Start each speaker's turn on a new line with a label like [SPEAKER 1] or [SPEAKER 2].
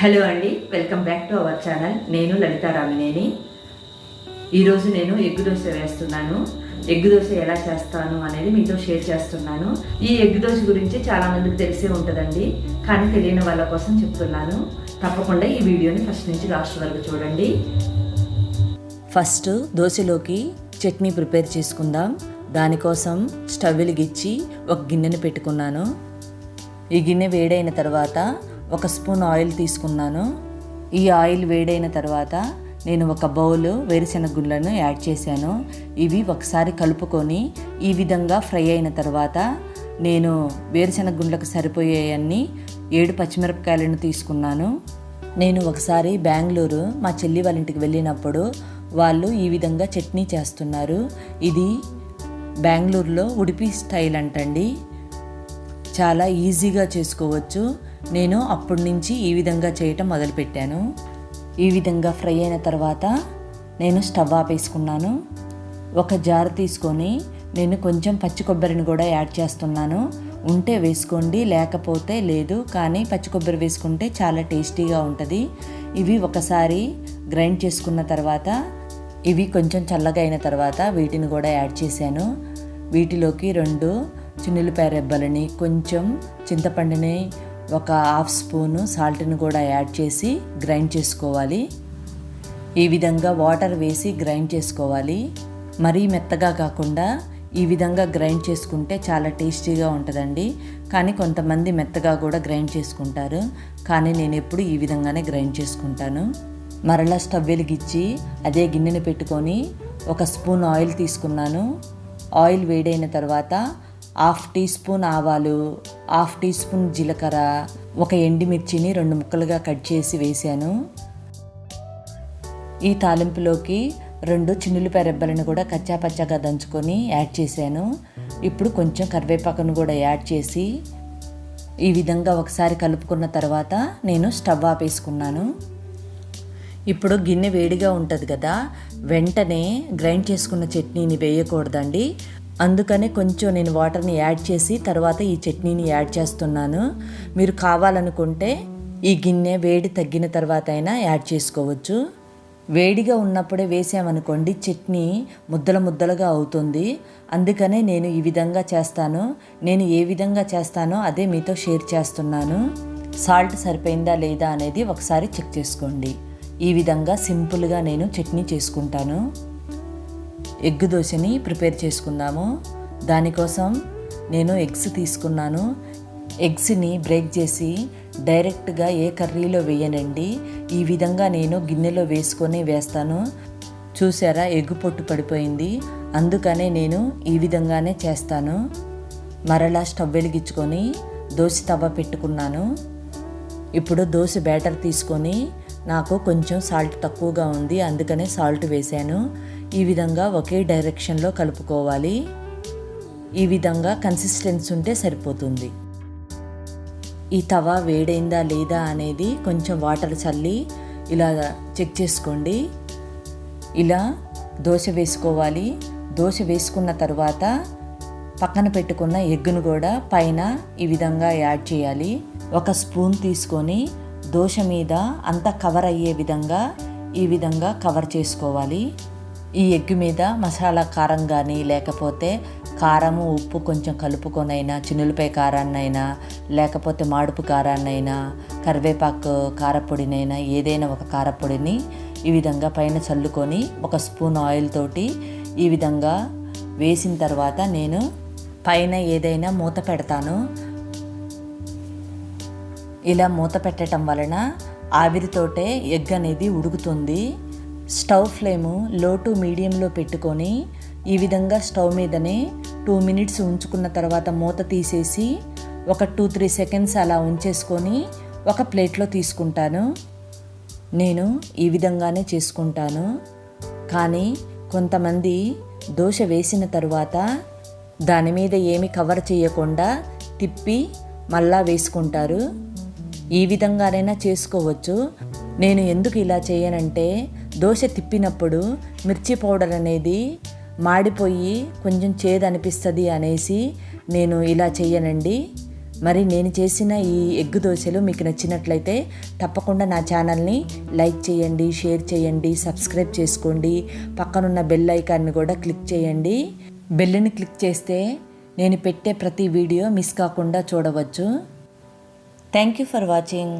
[SPEAKER 1] Hello అండి welcome back to our channel. నేను లలిత రామినేని. ఈరోజు నేను ఎగ్ దోశ వేస్తున్నాను. ఎగ్గు దోశ ఎలా చేస్తాను అనేది మీతో షేర్ చేస్తున్నాను. ఈ ఎగ్గు దోశ గురించి చాలా మందికి తెలిసే ఉంటుందండి. కానీ తెలియని వాళ్ళ కోసం చెప్తున్నాను. తప్పకుండా ఈ వీడియోని ఫస్ట్ నుంచి లాస్ట్ వరకు చూడండి. ఫస్ట్ దోశలోకి చట్నీ ప్రిపేర్ చేసుకుందాం. దానికోసం స్టవ్ వెలిగించి ఒక గిన్నెని పెట్టుకున్నాను. ఈ గిన్నె వేడైన తర్వాత ఒక స్పూన్ ఆయిల్ తీసుకున్నాను. ఈ ఆయిల్ వేడైన తర్వాత నేను ఒక బౌల్ వేరుశెనగ గుళ్ళను యాడ్ చేశాను. ఇవి ఒకసారి కలుపుకొని ఈ విధంగా ఫ్రై అయిన తర్వాత నేను వేరుశెనగ గుండ్లకు సరిపోయేవన్నీ ఏడు పచ్చిమిరపకాయలను తీసుకున్నాను. నేను ఒకసారి బెంగళూరు మా చెల్లి వాళ్ళ ఇంటికి వెళ్ళినప్పుడు వాళ్ళు ఈ విధంగా చట్నీ చేస్తున్నారు. ఇది బెంగళూరులో ఉడిపి స్టైల్ అంటండి. చాలా ఈజీగా చేసుకోవచ్చు. నేను అప్పటి నుంచి ఈ విధంగా చేయటం మొదలుపెట్టాను. ఈ విధంగా ఫ్రై అయిన తర్వాత నేను స్టవ్ ఆపేసుకున్నాను. ఒక జార్ తీసుకొని నేను కొంచెం పచ్చి కొబ్బరిని కూడా యాడ్ చేస్తున్నాను. ఉంటే వేసుకోండి లేకపోతే లేదు కానీ పచ్చి కొబ్బరి వేసుకుంటే చాలా టేస్టీగా ఉంటుంది. ఇవి ఒకసారి గ్రైండ్ చేసుకున్న తర్వాత ఇవి కొంచెం చల్లగా అయిన తర్వాత వీటిని కూడా యాడ్ చేశాను. వీటిలోకి రెండు చిన్నులపాయ రెబ్బలని కొంచెం చింతపండుని ఒక హాఫ్ స్పూను సాల్ట్ని కూడా యాడ్ చేసి గ్రైండ్ చేసుకోవాలి. ఈ విధంగా వాటర్ వేసి గ్రైండ్ చేసుకోవాలి. మరీ మెత్తగా కాకుండా ఈ విధంగా గ్రైండ్ చేసుకుంటే చాలా టేస్టీగా ఉంటుందండి. కానీ కొంతమంది మెత్తగా కూడా గ్రైండ్ చేసుకుంటారు. కానీ నేను ఎప్పుడు ఈ విధంగానే గ్రైండ్ చేసుకుంటాను. మరలా స్టవ్ వెలిగించి అదే గిన్నెని పెట్టుకొని ఒక స్పూన్ ఆయిల్ తీసుకున్నాను. ఆయిల్ వేడైన తర్వాత హాఫ్ టీ స్పూన్ ఆవాలు హాఫ్ టీ స్పూన్ జీలకర్ర ఒక ఎండిమిర్చిని రెండు ముక్కలుగా కట్ చేసి వేశాను. ఈ తాలింపులోకి రెండు చిన్నులపాయ రెబ్బలను కూడా కచ్చాపచ్చాగా దంచుకొని యాడ్ చేశాను. ఇప్పుడు కొంచెం కరివేపాకును కూడా యాడ్ చేసి ఈ విధంగా ఒకసారి కలుపుకున్న తర్వాత నేను స్టవ్ ఆపేసుకున్నాను. ఇప్పుడు గిన్నె వేడిగా ఉంటుంది కదా వెంటనే గ్రైండ్ చేసుకున్న చట్నీని వేయకూడదండి. అందుకనే కొంచెం నేను వాటర్ని యాడ్ చేసి తర్వాత ఈ చట్నీని యాడ్ చేస్తున్నాను. మీరు కావాలనుకుంటే ఈ గిన్నె వేడి తగ్గిన తర్వాత అయినా యాడ్ చేసుకోవచ్చు. వేడిగా ఉన్నప్పుడే వేసామనుకోండి చట్నీ ముద్దల ముద్దలుగా అవుతుంది. అందుకనే నేను ఈ విధంగా చేస్తాను. నేను ఏ విధంగా చేస్తానో అదే మీతో షేర్ చేస్తున్నాను. సాల్ట్ సరిపోయిందా లేదా అనేది ఒకసారి చెక్ చేసుకోండి. ఈ విధంగా సింపుల్గా నేను చట్నీ చేసుకుంటాను. ఎగ్ దోశని ప్రిపేర్ చేసుకుందాము. దానికోసం నేను ఎగ్స్ తీసుకున్నాను. ఎగ్స్ని బ్రేక్ చేసి డైరెక్ట్గా ఏ కర్రీలో వేయనండి. ఈ విధంగా నేను గిన్నెలో వేసుకొని వేస్తాను. చూసారా ఎగ్గు పొట్టు పడిపోయింది. అందుకనే నేను ఈ విధంగానే చేస్తాను. మరలా స్టవ్ వెలిగించుకొని దోశ తవ్వ పెట్టుకున్నాను. ఇప్పుడు దోశ బ్యాటర్ తీసుకొని నాకు కొంచెం సాల్ట్ తక్కువగా ఉంది. అందుకనే సాల్ట్ వేశాను. ఈ విధంగా ఒకే డైరెక్షన్లో కలుపుకోవాలి. ఈ విధంగా కన్సిస్టెన్సీ ఉంటే సరిపోతుంది. ఈ తవ వేడైందా లేదా అనేది కొంచెం వాటర్ చల్లి ఇలా చెక్ చేసుకోండి. ఇలా దోశ వేసుకోవాలి. దోశ వేసుకున్న తర్వాత పక్కన పెట్టుకున్న ఎగ్గును కూడా పైన ఈ విధంగా యాడ్ చేయాలి. ఒక స్పూన్ తీసుకొని దోశ మీద అంతా కవర్ అయ్యే విధంగా ఈ విధంగా కవర్ చేసుకోవాలి. ఈ ఎగ్ మీద మసాలా కారం కానీ లేకపోతే కారము ఉప్పు కొంచెం కలుపుకొనైనా చిన్నులపై కారాన్నైనా లేకపోతే మాడుపు కారాన్నైనా కరివేపాకు కారపొడినైనా ఏదైనా ఒక కారపొడిని ఈ విధంగా పైన చల్లుకొని ఒక స్పూన్ ఆయిల్ తోటి ఈ విధంగా వేసిన తర్వాత నేను పైన ఏదైనా మూత పెడతాను. ఇలా మూత పెట్టడం వలన ఆవిరితోటే ఎగ్ అనేది ఉడుకుతుంది. స్టవ్ ఫ్లేము లో టు మీడియంలో పెట్టుకొని ఈ విధంగా స్టవ్ మీదనే టూ మినిట్స్ ఉంచుకున్న తర్వాత మూత తీసేసి ఒక టూ త్రీ సెకండ్స్ అలా ఉంచేసుకొని ఒక ప్లేట్లో తీసుకుంటాను. నేను ఈ విధంగానే చేసుకుంటాను. కానీ కొంతమంది దోశ వేసిన తరువాత దాని మీద ఏమి కవర్ చేయకుండా తిప్పి మళ్ళా వేసుకుంటారు. ఈ విధంగానైనా చేసుకోవచ్చు. నేను ఎందుకు ఇలా చేయనంటే దోశ తిప్పినప్పుడు మిర్చి పౌడర్ అనేది మాడిపోయి కొంచెం చేదు అనిపిస్తుంది అనేసి నేను ఇలా చేయనండి మరి నేను చేసిన ఈ ఎగ్గు దోశలు మీకు నచ్చినట్లయితే తప్పకుండా నా ఛానల్ని లైక్ చేయండి షేర్ చేయండి సబ్స్క్రైబ్ చేసుకోండి. పక్కనున్న బెల్ ఐకాన్ని కూడా క్లిక్ చేయండి. బెల్ని క్లిక్ చేస్తే నేను పెట్టే ప్రతి వీడియో మిస్ కాకుండా చూడవచ్చు. Thank you for watching.